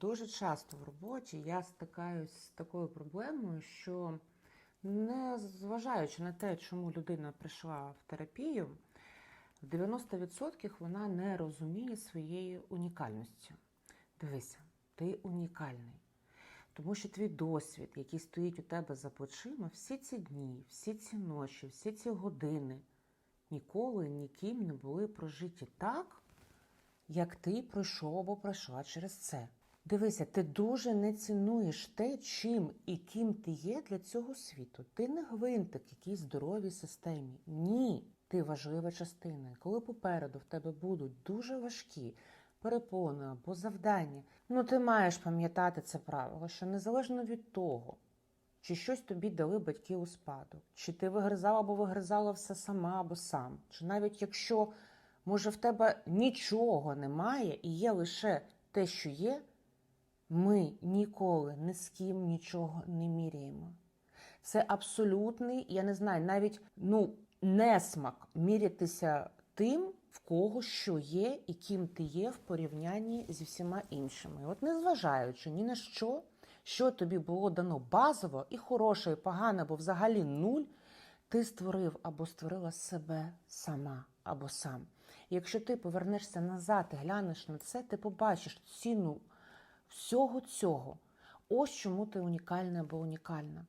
Дуже часто в роботі я стикаюсь з такою проблемою, що не зважаючи на те, чому людина прийшла в терапію, в 90% вона не розуміє своєї унікальності. Дивися, ти унікальний. Тому що твій досвід, який стоїть у тебе за плечима, всі ці дні, всі ці ночі, всі ці години ніколи ніким не були прожиті так, як ти пройшов або пройшла через це. Дивися, ти дуже не цінуєш те, чим і ким ти є для цього світу. Ти не гвинтик якійсь здоровій системі. Ні, ти важлива частина. Коли попереду в тебе будуть дуже важкі перепони або завдання, ну ти маєш пам'ятати це правило, що незалежно від того, чи щось тобі дали батьки у спадок, чи ти вигризала або вигризала все сама або сам, чи навіть якщо, може, в тебе нічого немає і є лише те, що є, ми ніколи ні з ким нічого не міряємо. Це абсолютний, я не знаю, навіть ну, несмак мірятися тим, в кого що є і ким ти є в порівнянні зі всіма іншими. От незважаючи ні на що, що тобі було дано базово, і хороше, і погане, або взагалі нуль, ти створив або створила себе сама або сам. І якщо ти повернешся назад і глянеш на це, ти побачиш ціну всього цього. Ось чому ти унікальна або унікальна.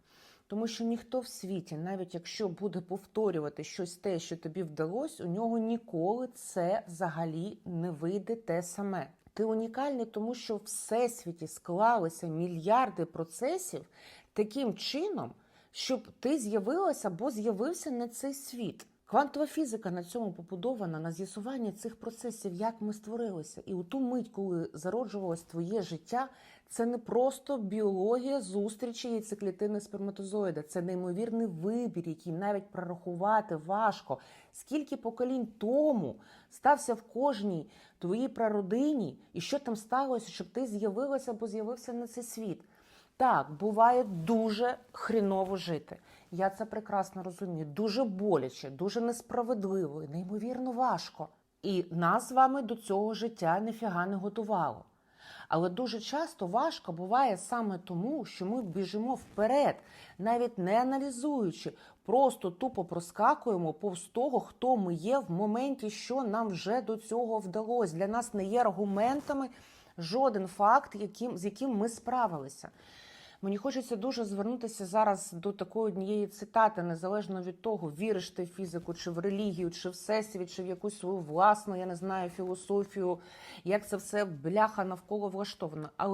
Тому що ніхто в світі, навіть якщо буде повторювати щось те, що тобі вдалося, у нього ніколи це взагалі не вийде те саме. Ти унікальний, тому що в всесвіті склалися мільярди процесів таким чином, щоб ти з'явилася або з'явився на цей світ. Квантова фізика на цьому побудована на з'ясуванні цих процесів, як ми створилися. І у ту мить, коли зароджувалось твоє життя, це не просто біологія зустрічі яйцеклітини сперматозоїда, це неймовірний вибір, який навіть прорахувати важко. Скільки поколінь тому стався в кожній твоїй прародині, і що там сталося, щоб ти з'явилася або з'явився на цей світ. Так, буває дуже хріново жити. Я це прекрасно розумію. Дуже боляче, дуже несправедливо і неймовірно важко. І нас з вами до цього життя ніфіга не готувало. Але дуже часто важко буває саме тому, що ми біжимо вперед, навіть не аналізуючи, просто тупо проскакуємо повз того, хто ми є в моменті, що нам вже до цього вдалося. Для нас не є аргументами жоден факт, яким, з яким ми справилися. Мені хочеться дуже звернутися зараз до такої однієї цитати, незалежно від того, віриш ти в фізику, чи в релігію, чи в всесвіт, чи в якусь свою власну, я не знаю, філософію, як це все бляха навколо влаштовано. Але